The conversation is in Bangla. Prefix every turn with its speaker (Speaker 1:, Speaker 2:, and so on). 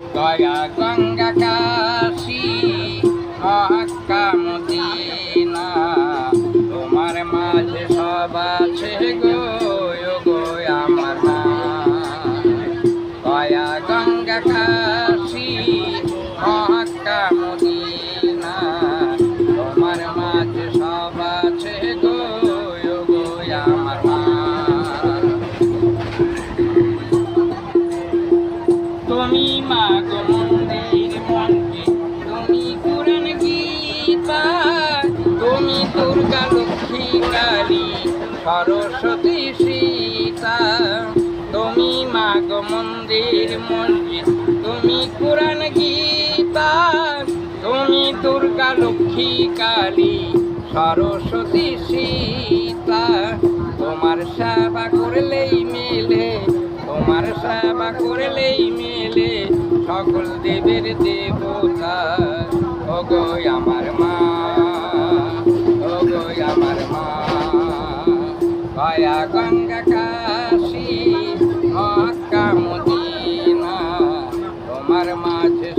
Speaker 1: দয়া গঙ্গা কাশী মহাকামদিনা তোমার মাঝে সব আছে গো। মন্দির মন্দির গীতা দুর্গা লক্ষ্মী কালী সরস্বতী সীতা তুমি মা মন্দির মন্দির তুমি কুরন গীতা তুমি দুর্গা লক্ষ্মী কালী সরস্বতী সীতা করলেই মেলে সকল দেবের দেবতা। ও গো আমার মা ও গো আমার মা। গয়া গঙ্গা কাশী মক্কা মদিনা তোমার মাঝে